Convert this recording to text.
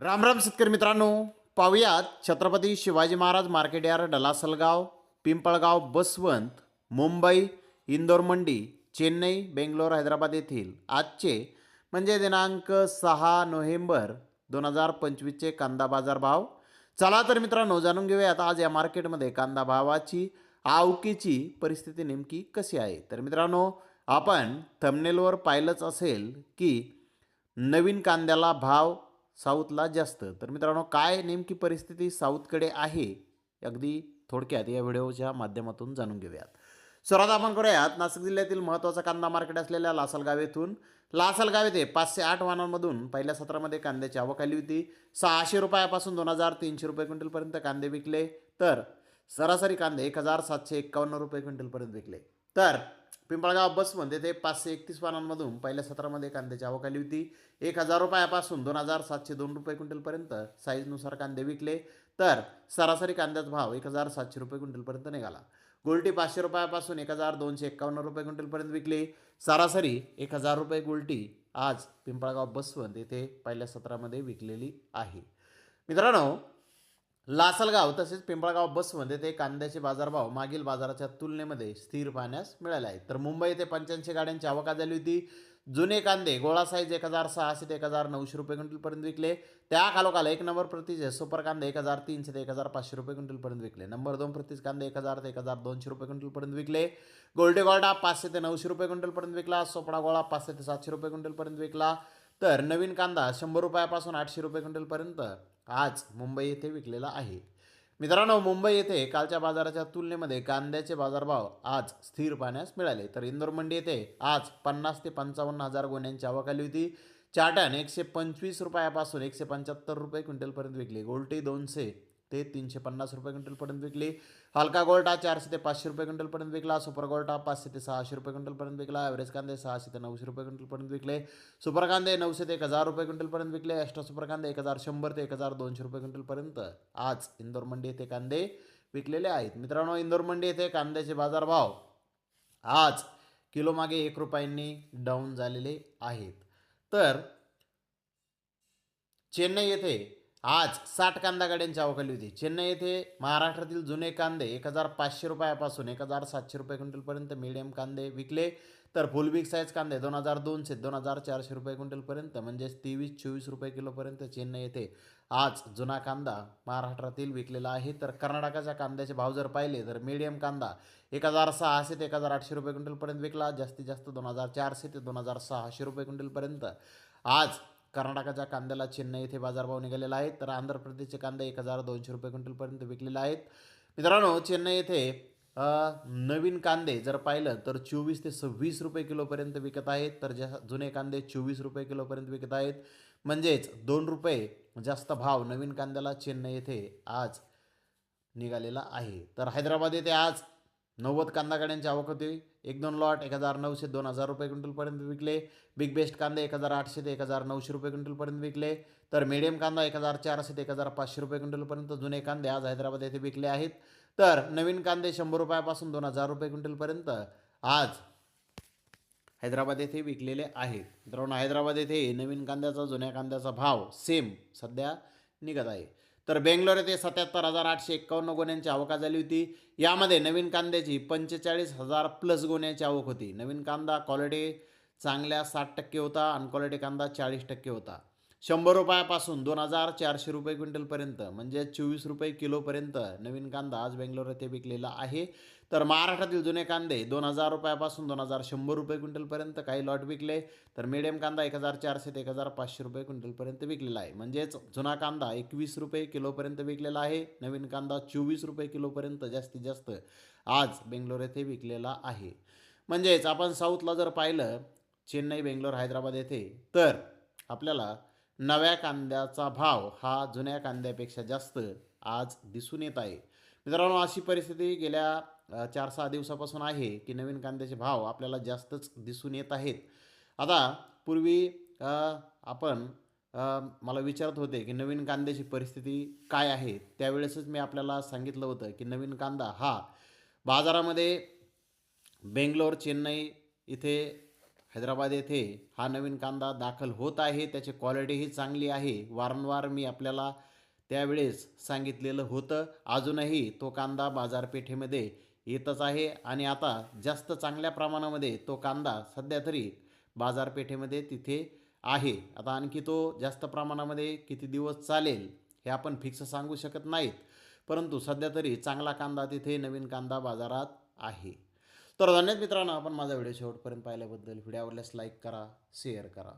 राम राम शेतकरी मित्रांनो. पाहुयात छत्रपती शिवाजी महाराज मार्केट यार्ड डलासलगाव पिंपळगाव बसवंत मुंबई इंदोर मंडी चेन्नई बेंगलोर हैदराबाद येथील आजचे म्हणजे दिनांक सहा नोव्हेंबर दोन हजार पंचवीसचे कांदा बाजार भाव. चला तर मित्रांनो जाणून घेऊयात आज या मार्केटमध्ये कांदा भावाची आवकीची परिस्थिती नेमकी कशी आहे? तर मित्रांनो आपण थंबनेलवर पाहिलंच असेल की नवीन कांद्याला भाव साऊथला जास्त. तर मित्रांनो काय नेमकी परिस्थिती साऊथकडे आहे अगदी थोडक्यात या व्हिडिओच्या माध्यमातून जाणून घेऊयात. सर्वात आपण करूयात नाशिक जिल्ह्यातील महत्त्वाचा कांदा मार्केट असलेल्या लासलगाव येथून. लासलगाव येथे पाचशे आठ वाहनांमधून पहिल्या सत्रामध्ये कांद्याची आवक आली होती. सहाशे रुपयापासून दोन हजार तीनशे रुपये क्विंटलपर्यंत कांदे विकले. तर सरासरी कांदे एक हजार सातशे एक्कावन्न रुपये क्विंटलपर्यंत विकले. तर पिंपळगाव बसमध्ये ते पाचशे एकतीस पानांमधून पहिल्या सत्रामध्ये कांद्याची आवक आली होती. एक हजार रुपयापासून दोन हजार सातशे दोन रुपये क्विंटलपर्यंत साईजनुसार कांदे विकले. तर सरासरी कांद्याचा भाव एक हजार सातशे रुपये क्विंटलपर्यंत निघाला. गुलटी पाचशे रुपयापासून एक हजार दोनशे एक्कावन्न रुपये क्विंटलपर्यंत विकली. सरासरी एक हजार रुपये गुलटी आज पिंपळगाव बसवंत येथे पहिल्या सत्रामध्ये विकलेली आहे. मित्रांनो लासलगाव तसेच पिंपळगाव बसमध्ये ते कांद्याचे बाजारभाव मागील बाजाराच्या तुलनेमध्ये स्थिर पाहण्यास मिळाले आहेत. तर मुंबई येथे पंच्याऐंशी गाड्यांची आवका झाली होती. जुने कांदे गोळा साईज एक हजार सहाशे ते एक हजार नऊशे रुपये क्विंटलपर्यंत विकले. त्या खालोखाल एक नंबर प्रतीचे सुपर कांदे एक हजार तीनशे ते एक हजार पाचशे रुपये क्विंटलपर्यंत विकले. नंबर दोन प्रतीचे कांदे एक हजार ते एक हजार दोनशे रुपये क्विंटलपर्यंत विकले. गोल्डे गोल्डा पाचशे ते नऊशे रुपये क्विंटलपर्यंत विकला. सोपडा गोळा पाचशे ते सातशे रुपये क्विंटलपर्यंत विकला. तर नवीन कांदा शंभर रुपयापासून आठशे रुपये क्विंटलपर्यंत आज मुंबई येथे विकलेला आहे. मित्रांनो मुंबई येथे कालच्या बाजाराच्या तुलनेमध्ये कांद्याचे बाजारभाव आज स्थिर पाहण्यास मिळाले. तर इंदोर मंडी येथे आज पन्नास ते पंचावन्न हजार गोण्यांची आवक आली होती. चाटण एकशे पंचवीस रुपयापासून एकशे पंच्याहत्तर रुपये क्विंटलपर्यंत विकले. गोल्टी दोनशे ते तीनशे पन्नास रुपये क्विंटलपर्यंत विकली. हलका गोल्टा चारशे ते पाचशे रुपये क्विंटलपर्यंत विकला. सुपर गोल्टा पाचशे ते सहाशे रुपये क्विंटलपर्यंत विकला. ॲव्हरेज कांदे सहाशे ते नऊशे रुपये क्विंटलपर्यंत विकले. सुपर कांदे नऊशे ते एक हजार रुपये क्विंटलपर्यंत विकले. एक्स्ट्रा सुपर कांदे एक हजार शंभर ते एक हजार दोनशे रुपये क्विंटलपर्यंत आज इंदोर मंडी येथे कांदे विकलेले आहेत. मित्रांनो इंदोर मंडी येथे कांद्याचे बाजारभाव आज किलोमागे एक रुपयांनी डाऊन झालेले आहेत. तर चेन्नई येथे आज साठ कांदा गाड्यांची अवकाली होती. चेन्नई येथे महाराष्ट्रातील जुने कांदे एक हजार पाचशे रुपयापासून एक हजार सातशे रुपये क्विंटलपर्यंत मिडियम कांदे विकले. तर फुल बिग साईज कांदे दोन हजार दोनशे दोन हजार चारशे रुपये क्विंटलपर्यंत म्हणजेच तेवीस चोवीस रुपये किलोपर्यंत चेन्नई येथे आज जुना कांदा महाराष्ट्रातील विकलेला आहे. तर कर्नाटकाच्या कांद्याचे भाव जर पाहिले तर मिडियम कांदा एक हजार सहाशे ते एक हजार आठशे रुपये क्विंटलपर्यंत विकला. जास्तीत जास्त दोन हजार चारशे ते दोन हजार सहाशे रुपये क्विंटलपर्यंत आज कर्नाटकाच्या कांद्याला चेन्नई येथे बाजारभाव निघालेला आहे तर आंध्र प्रदेशचे कांदे एक हजार दोनशे रुपये क्विंटलपर्यंत विकलेले आहेत. मित्रांनो चेन्नई येथे नवीन कांदे जर पाहिलं तर चोवीस ते सव्वीस रुपये किलोपर्यंत विकत आहेत तर ज्या जुने कांदे चोवीस रुपये किलोपर्यंत विकत आहेत. म्हणजेच दोन रुपये जास्त भाव नवीन कांद्याला चेन्नई येथे आज निघालेला आहे. तर हैदराबाद येथे आज नव्वद कांदा गाड्यांची आवक होती. एक दोन लॉट एक हजार नऊशे दोन हजार रुपये क्विंटलपर्यंत विकले. बिग बेस्ट कांदे एक हजार आठशे ते एक हजार नऊशे रुपये क्विंटलपर्यंत विकले. तर मीडियम कांदा एक हजार चारशे ते एक हजार पाचशे रुपये क्विंटलपर्यंत जुने कांदे आज हैदराबाद येथे विकले आहेत. तर नवीन कांदे शंभर रुपयापासून दोन हजार रुपये क्विंटलपर्यंत आज हैदराबाद येथे विकलेले आहेत. मित्रांनो हैदराबाद येथे नवीन कांद्याचा जुन्या कांद्याचा भाव सेम सध्या निघत आहे. तर बेंगलोर येथे सत्याहत्तर हजार आठशे एक्कावन्न गुन्ह्यांची आवक झाली होती. यामध्ये नवीन कांद्याची पंचेचाळीस हजार प्लस गोण्याची आवक होती. नवीन कांदा क्वालिटी चांगल्या साठ टक्के होता अनक्वालिटी कांदा चाळीस टक्के होता. शंभर रुपयापासून दोन हजार चारशे रुपये क्विंटलपर्यंत म्हणजे चोवीस रुपये किलोपर्यंत नवीन कांदा आज बेंगलोर येथे विकलेला आहे. तर महाराष्ट्रातील जुने कांदे दोन हजार रुपयापासून दोन हजार शंभर रुपये क्विंटलपर्यंत काही लॉट विकले. तर मिडियम कांदा एक हजार चारशे ते एक हजार पाचशे रुपये क्विंटलपर्यंत विकलेला आहे. म्हणजेच जुना कांदा एकवीस रुपये किलोपर्यंत विकलेला आहे. नवीन कांदा चोवीस रुपये किलोपर्यंत जास्तीत जास्त आज बेंगलोर येथे विकलेला आहे. म्हणजेच आपण साऊथला जर पाहिलं चेन्नई बेंगलोर हैदराबाद येथे तर आपल्याला नव्या कांद्याचा भाव हा जुन्या कांद्यापेक्षा जास्त आज दिसून येत आहे. मित्रांनो अशी परिस्थिती गेल्या चार सहा दिवसापासून आहे की नवीन कांद्याचे भाव आपल्याला जास्तच दिसून येत आहेत. आता पूर्वी आपण मला विचारत होते की नवीन कांद्याची परिस्थिती काय आहे? त्यावेळेसच मी आपल्याला सांगितलं होतं की नवीन कांदा हा बाजारामध्ये बेंगलोर चेन्नई इथे हैदराबाद येथे हा नवीन कांदा दाखल होत आहे. त्याची क्वालिटीही चांगली आहे. वारंवार मी आपल्याला त्यावेळेस सांगितलेलं होतं. अजूनही तो कांदा बाजारपेठेमध्ये येतच आहे. आणि आता जास्त चांगल्या प्रमाणामध्ये तो कांदा सध्या तरी बाजारपेठेमध्ये तिथे आहे. आता आणखी तो जास्त प्रमाणामध्ये किती दिवस चालेल हे आपण फिक्स सांगू शकत नाहीत. परंतु सध्या तरी चांगला कांदा तिथे नवीन कांदा बाजारात आहे. तर धन्यवाद मित्रांनो आपण माझा व्हिडिओ शेवटपर्यंत पाहिल्याबद्दल. व्हिडिओ आवडल्यास लाईक करा शेअर करा.